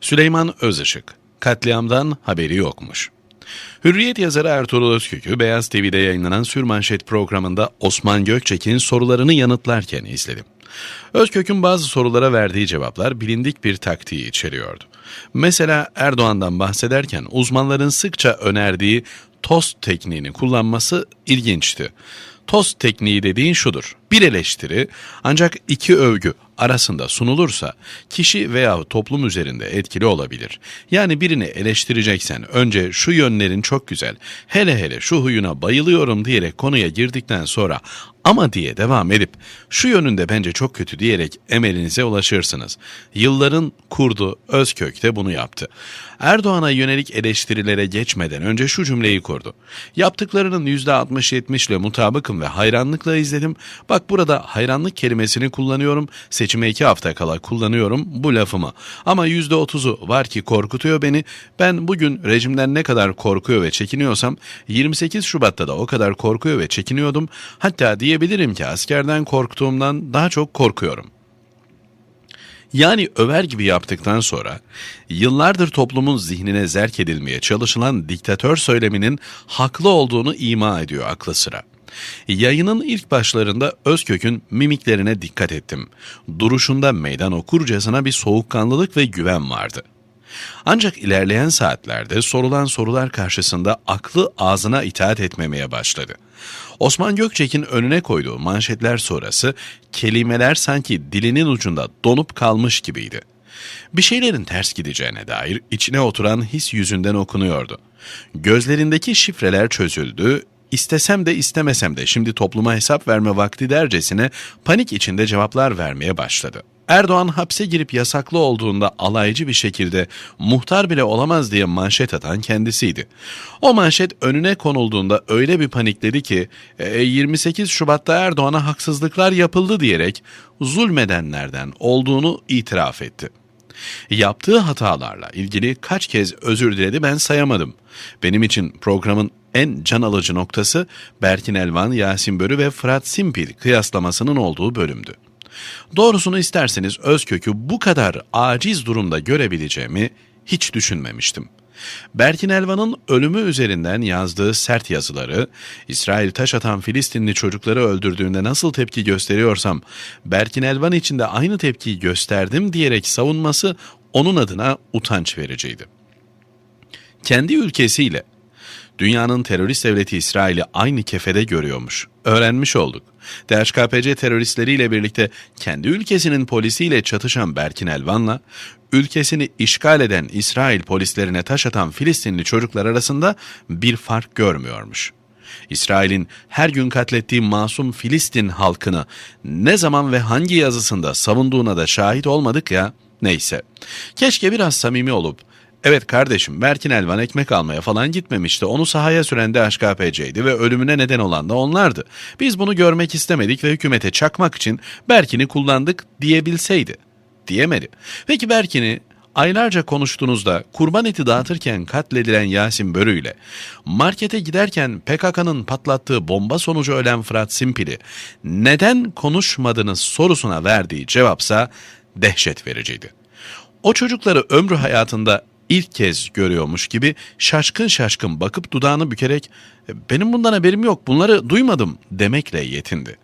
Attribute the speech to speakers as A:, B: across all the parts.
A: Süleyman Özışık, katliamdan haberi yokmuş. Hürriyet yazarı Ertuğrul Özkök'ü Beyaz TV'de yayınlanan Sürmanşet programında Osman Gökçek'in sorularını yanıtlarken izledim. Özkök'ün bazı sorulara verdiği cevaplar bilindik bir taktiği içeriyordu. Mesela Erdoğan'dan bahsederken uzmanların sıkça önerdiği tost tekniğini kullanması ilginçti. Tost tekniği dediğin şudur. Bir eleştiri ancak iki övgü arasında sunulursa kişi veya toplum üzerinde etkili olabilir. Yani birini eleştireceksen önce şu yönlerin çok güzel, hele hele şu huyuna bayılıyorum diyerek konuya girdikten sonra ama diye devam edip şu yönünde bence çok kötü diyerek emelinize ulaşırsınız. Yılların kurdu Özkök de bunu yaptı. Erdoğan'a yönelik eleştirilere geçmeden önce şu cümleyi kurdu. Yaptıklarının %60-70 ile mutabıkım ve hayranlıkla izledim. Bak burada hayranlık kelimesini kullanıyorum. Seçime iki hafta kala kullanıyorum bu lafımı. Ama %30'u var ki korkutuyor beni. Ben bugün rejimden ne kadar korkuyor ve çekiniyorsam 28 Şubat'ta da o kadar korkuyor ve çekiniyordum. Hatta diyebilirim ki askerden korktuğumdan daha çok korkuyorum.'' Yani över gibi yaptıktan sonra yıllardır toplumun zihnine zerk edilmeye çalışılan diktatör söyleminin haklı olduğunu ima ediyor aklı sıra. Yayının ilk başlarında Özkök'ün mimiklerine dikkat ettim. Duruşunda meydan okurcasına bir soğukkanlılık ve güven vardı. Ancak ilerleyen saatlerde sorulan sorular karşısında aklı ağzına itaat etmemeye başladı. Osman Gökçek'in önüne koyduğu manşetler sonrası kelimeler sanki dilinin ucunda donup kalmış gibiydi. Bir şeylerin ters gideceğine dair içine oturan his yüzünden okunuyordu. Gözlerindeki şifreler çözüldü, istesem de istemesem de şimdi topluma hesap verme vakti dercesine panik içinde cevaplar vermeye başladı. Erdoğan hapse girip yasaklı olduğunda alaycı bir şekilde muhtar bile olamaz diye manşet atan kendisiydi. O manşet önüne konulduğunda öyle bir panikledi ki 28 e, Şubat'ta Erdoğan'a haksızlıklar yapıldı diyerek zulmedenlerden olduğunu itiraf etti. Yaptığı hatalarla ilgili kaç kez özür diledi ben sayamadım. Benim için programın en can alıcı noktası Berkin Elvan, Yasin Börü ve Fırat Simpil kıyaslamasının olduğu bölümdü. Doğrusunu isterseniz Özkök'ü bu kadar aciz durumda görebileceğimi hiç düşünmemiştim. Berkin Elvan'ın ölümü üzerinden yazdığı sert yazıları, İsrail taş atan Filistinli çocukları öldürdüğünde nasıl tepki gösteriyorsam, Berkin Elvan için de aynı tepkiyi gösterdim diyerek savunması onun adına utanç vericiydi. Kendi ülkesiyle dünyanın terörist devleti İsrail'i aynı kefede görüyormuş. Öğrenmiş olduk. DHKPC teröristleriyle birlikte kendi ülkesinin polisiyle çatışan Berkin Elvan'la, ülkesini işgal eden İsrail polislerine taş atan Filistinli çocuklar arasında bir fark görmüyormuş. İsrail'in her gün katlettiği masum Filistin halkını ne zaman ve hangi yazısında savunduğuna da şahit olmadık ya, neyse. Keşke biraz samimi olup Evet kardeşim Berkin Elvan ekmek almaya falan gitmemişti. Onu sahaya süren de HKPC'ydi ve ölümüne neden olan da onlardı. Biz bunu görmek istemedik ve hükümete çakmak için Berkin'i kullandık diyebilseydi. Diyemedi. Peki Berkin'i aylarca konuştuğunuzda kurban eti dağıtırken katledilen Yasin Börü ile markete giderken PKK'nın patlattığı bomba sonucu ölen Fırat Simpil'i neden konuşmadınız sorusuna verdiği cevapsa dehşet vericiydi. O çocukları ömrü hayatında ilk kez görüyormuş gibi şaşkın şaşkın bakıp dudağını bükerek e, benim bundan haberim yok bunları duymadım demekle yetindi.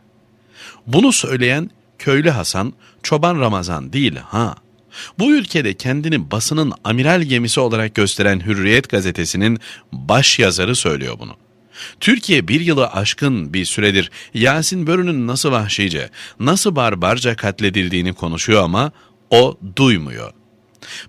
A: Bunu söyleyen köylü Hasan, çoban Ramazan değil ha. Bu ülkede kendini basının amiral gemisi olarak gösteren Hürriyet gazetesinin baş yazarı söylüyor bunu. Türkiye bir yılı aşkın bir süredir Yasin Börü'nün nasıl vahşice, nasıl barbarca katledildiğini konuşuyor ama o duymuyor.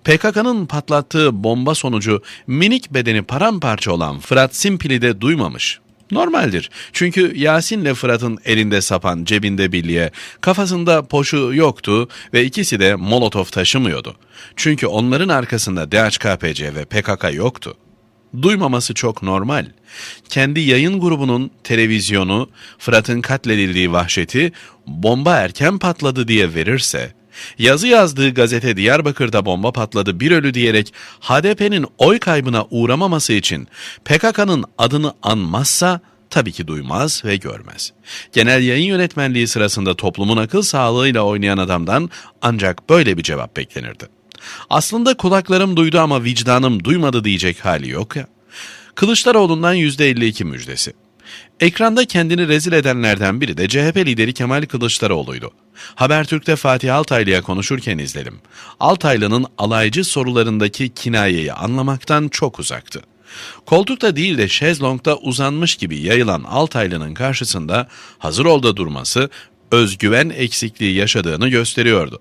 A: PKK'nın patlattığı bomba sonucu minik bedeni paramparça olan Fırat Simpil'i de duymamış. Normaldir. Çünkü Yasin'le Fırat'ın elinde sapan, cebinde bilye, kafasında poşu yoktu ve ikisi de molotof taşımıyordu. Çünkü onların arkasında DHKPC ve PKK yoktu. Duymaması çok normal. Kendi yayın grubunun televizyonu Fırat'ın katledildiği vahşeti bomba erken patladı diye verirse Yazı yazdığı gazete Diyarbakır'da bomba patladı bir ölü diyerek HDP'nin oy kaybına uğramaması için PKK'nın adını anmazsa tabii ki duymaz ve görmez. Genel yayın yönetmenliği sırasında toplumun akıl sağlığıyla oynayan adamdan ancak böyle bir cevap beklenirdi. Aslında kulaklarım duydu ama vicdanım duymadı diyecek hali yok ya. Kılıçdaroğlu'ndan %52 müjdesi. Ekranda kendini rezil edenlerden biri de CHP lideri Kemal Kılıçdaroğlu'ydu. Habertürk'te Fatih Altaylı'ya konuşurken izledim. Altaylı'nın alaycı sorularındaki kinayeyi anlamaktan çok uzaktı. Koltukta değil de şezlongda uzanmış gibi yayılan Altaylı'nın karşısında hazır ol da durması özgüven eksikliği yaşadığını gösteriyordu.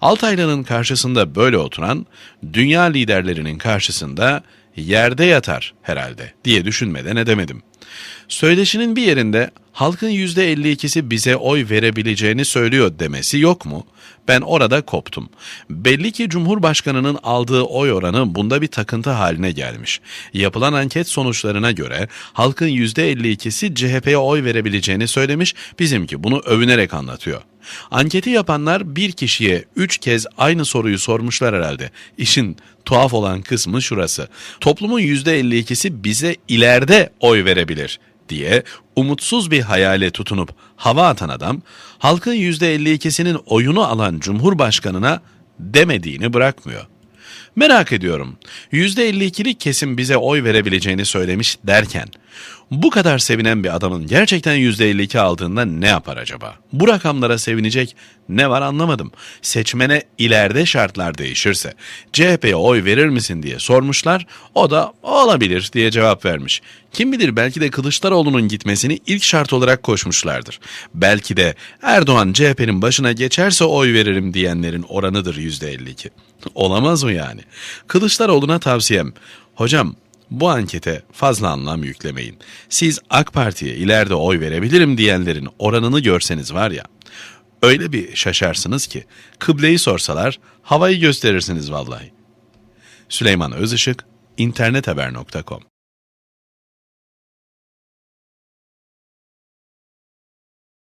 A: Altaylı'nın karşısında böyle oturan, dünya liderlerinin karşısında yerde yatar herhalde diye düşünmeden edemedim. Söyleşinin bir yerinde halkın %52'si bize oy verebileceğini söylüyor demesi yok mu? Ben orada koptum. Belli ki Cumhurbaşkanı'nın aldığı oy oranı bunda bir takıntı haline gelmiş. Yapılan anket sonuçlarına göre halkın %52'si CHP'ye oy verebileceğini söylemiş, bizimki bunu övünerek anlatıyor. Anketi yapanlar bir kişiye üç kez aynı soruyu sormuşlar herhalde. İşin tuhaf olan kısmı şurası. Toplumun %52'si bize ileride oy verebilir diye umutsuz bir hayale tutunup hava atan adam, halkın %52'sinin oyunu alan Cumhurbaşkanına demediğini bırakmıyor. Merak ediyorum, %52'lik kesim bize oy verebileceğini söylemiş derken, bu kadar sevinen bir adamın gerçekten %52 aldığında ne yapar acaba? Bu rakamlara sevinecek ne var anlamadım. Seçmene ileride şartlar değişirse CHP'ye oy verir misin diye sormuşlar. O da olabilir diye cevap vermiş. Kim bilir belki de Kılıçdaroğlu'nun gitmesini ilk şart olarak koşmuşlardır. Belki de Erdoğan CHP'nin başına geçerse oy veririm diyenlerin oranıdır %52. Olamaz mı yani? Kılıçdaroğlu'na tavsiyem. Hocam bu ankete fazla anlam yüklemeyin. Siz AK Parti'ye ileride oy verebilirim diyenlerin oranını görseniz var ya, öyle bir şaşarsınız ki kıbleyi sorsalar havayı gösterirsiniz vallahi. Süleyman Özışık, internethaber.com